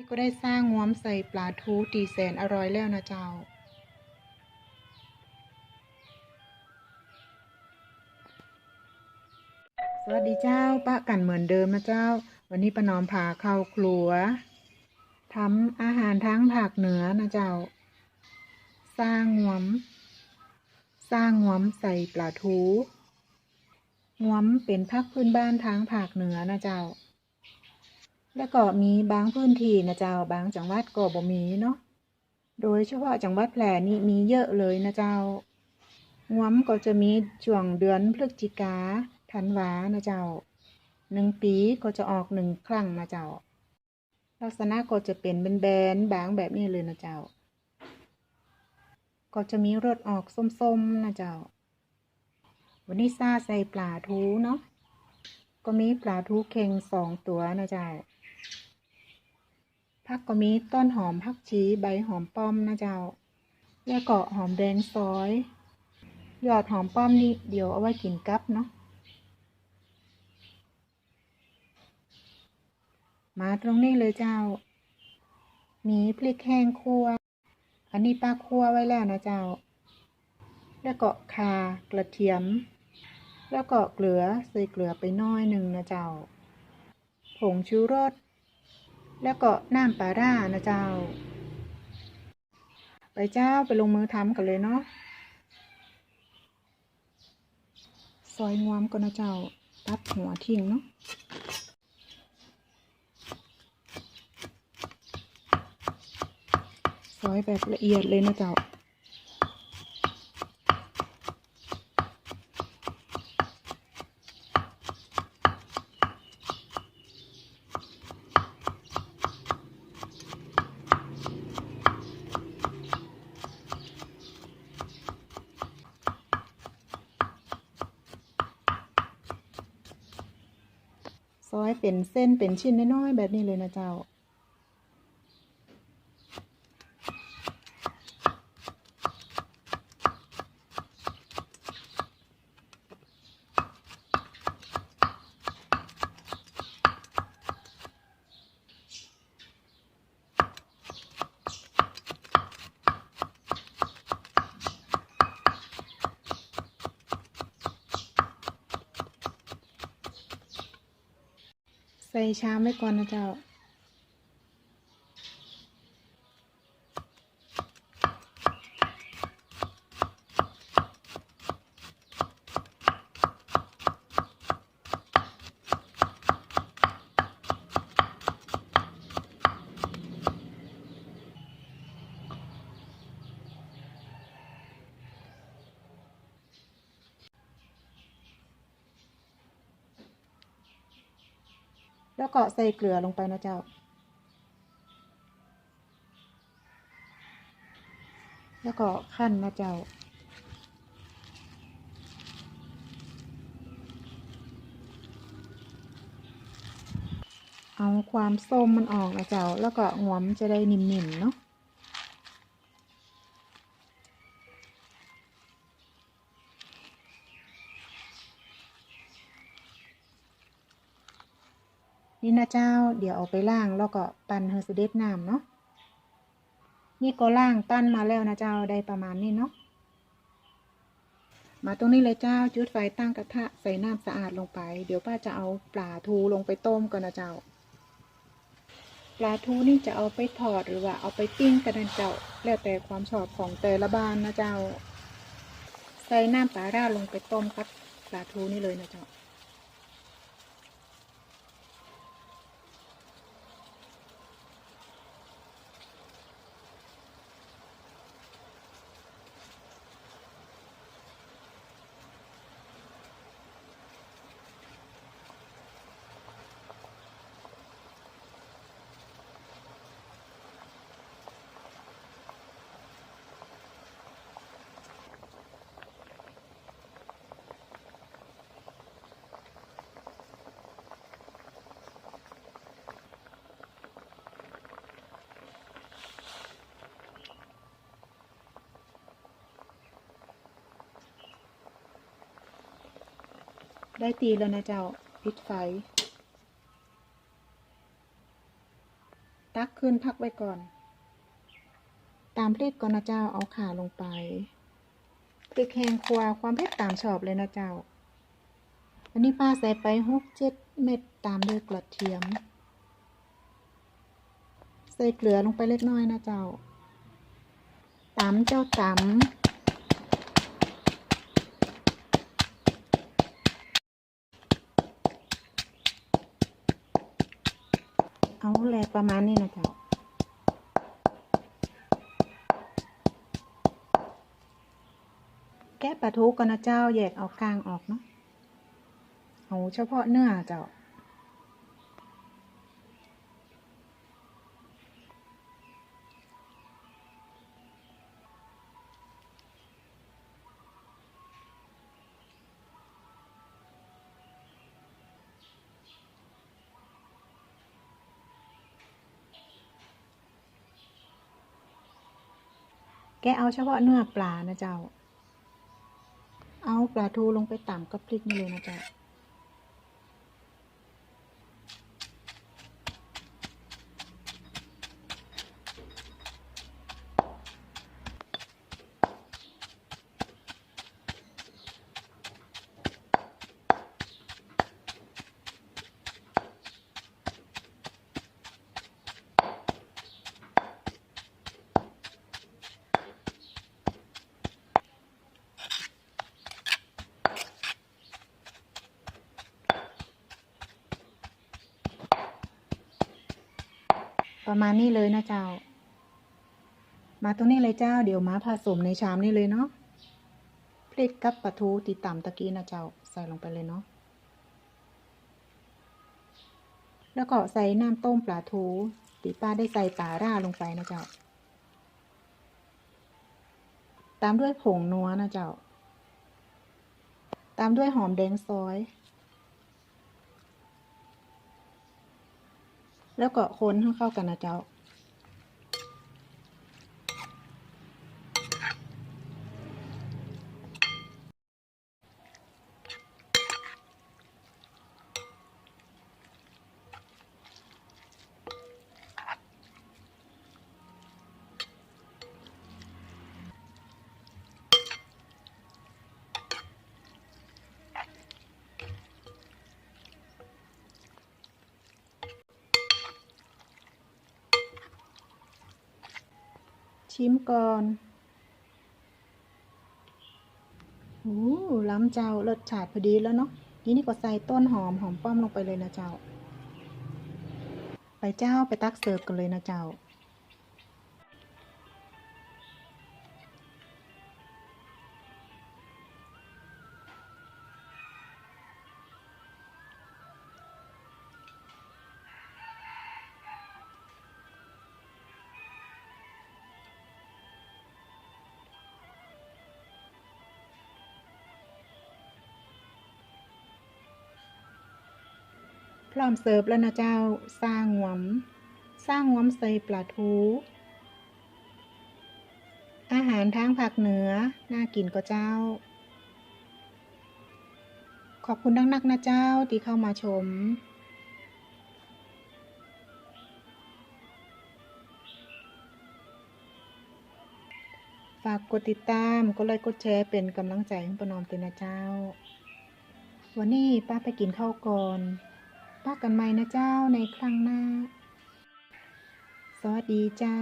นี่ก็ได้สร้างงวมใส่ปลาทูตีแสนอร่อยแล้วนะเจ้า สวัสดีเจ้าป้ากันเหมือนเดิมนะเจ้า วันนี้ป้านอมพาเข้าครัวทำอาหารทั้งภาคเหนือนะเจ้า สร้างงวม สร้างงวมใส่ปลาทูงวมเป็นพักพื้นบ้านทางภาคเหนือนะเจ้า แล้วก็มีบางพื้นที่นะเจ้า บางจังหวัดก็บ่มีเนาะ โดยเฉพาะจังหวัดแพร่นี่มีเยอะเลยนะเจ้างวมก็จะมีช่วงเดือนพฤศจิกาธันวานะเจ้า หนึ่งปีก็จะออกหนึ่งครั้งนะเจ้า ลักษณะก็จะเป็นแบนบางแบบนี้เลยนะเจ้า ก็จะมีรสออกส้มๆนะเจ้า วันนี้ซาใส่ปลาทูเนาะ ก็มีปลาทูเค็งสองตัวนะเจ้าผักก็มีต้นหอมผักชีใบหอมป้อมนะเจ้าแล้วก็หอมแดงซอย ยอดหอมป้อมนี่เดี๋ยวเอาไว้กินกับเนาะ มาตรงนี้เลยเจ้า มีพริกแห้งคั่ว อันนี้ป้าคั่วไว้แล้วนะเจ้า แล้วก็ข่ากระเทียม แล้วก็เกลือใส่เกลือไปน้อยหนึ่งนะเจ้า ผงชูรส แล้วก็น้ำปลาร่านะเจ้า ไปเจ้าไปลงมือทำกันเลยเนาะซอยงวมก่อนนะเจ้า ตัดหัวทิ้งเนาะ ซอยแบบละเอียดเลยนะเจ้าซอยเป็นเส้นเป็นชิ้นน้อยๆแบบนี้เลยนะเจ้า ใส่ชามไว้ก่อนนะเจ้า แล้วก็ใส่เกลือลงไปนะเจ้า แล้วก็ขั้นนะเจ้า เอาความส้มมันออกนะเจ้า แล้วก็งวมจะได้นิ่มๆเนาะ เจ้า เดี๋ยวเอาไปล่างแล้วก็ปั้นเฮอสเด็ดน้ำเนาะนี่ก็ล่างปั้นมาแล้วนะเจ้าได้ประมาณนี้เนาะมาตรงนี้เลยเจ้าจุดไฟตั้งกระทะใส่น้ำสะอาดลงไป เดี๋ยวป้าจะเอาปลาทูลงไปต้มก่อนนะเจ้า ปลาทูนี่จะเอาไปทอดหรือว่าเอาไปปิ้งกันนะเจ้าแล้วแต่ความชอบของแต่ละบ้านนะเจ้า ใส่น้ำปลาร่าลงไปต้มกับปลาทูนี่เลยนะเจ้า ได้ตีแล้วนะเจ้าปิดไฟ ตักขึ้นพักไว้ก่อน ตามพริกก่อนนะเจ้าเอาขาลงไปพริกแห้งครัวความเผ็ดตามชอบเลยนะเจ้าอันนี้ป้าใส่ไปหกเจ็ดเม็ดตามด้วยกระเทียม ใส่เกลือลงไปเล็กน้อยนะเจ้าตำเจ้าตำ เอาแหลกประมาณนี้นะเจ้าแกะปลาทูก่อนนะเจ้าแยกเอากลางออกเนาะเอาเฉพาะเนื้อเจ้า แกเอาเฉพาะเนื้อปลานะเจ้า เอาปลาทูลงไปต่ำกับพริกนี่เลยนะเจ้า ประมาณนี้เลยนะเจ้า มาตรงนี้เลยเจ้า เดี๋ยวมาผสมในชามนี่เลยเนาะพริกกับปลาทูตีต่ำตะกี้นะเจ้า ใส่ลงไปเลยเนาะ แล้วก็ใส่น้ำต้มปลาทูตีป้าได้ใส่ปลาร่าลงไปนะเจ้า ตามด้วยผงนัวนะเจ้า ตามด้วยหอมแดงซอย แล้วก็คนให้เข้ากันนะเจ้า ชิมก่อนโอ้ล้ำเจ้ารสชาติพอดีแล้วเนาะทีนี้ก็ใส่ต้นหอมหอมป้อมลงไปเลยนะเจ้า ไปเจ้าไปตักเสิร์ฟกันเลยนะเจ้า พร้อมเสิร์ฟแล้วนะเจ้าสร้างหวมสร้างหวมใส่ปลาทู อาหารทางภาคเหนือ น่ากินก็เจ้า ขอบคุณนักๆนะเจ้าที่เข้ามาชมฝากกดติดตาม กดไลค์ กดแชร์ เป็นกำลังใจให้ประนอมเตวนะเจ้า วันนี้ป้าไปกินข้าวก่อน ป้ากันใหม่นะเจ้าในครั้งหน้า สวัสดีเจ้า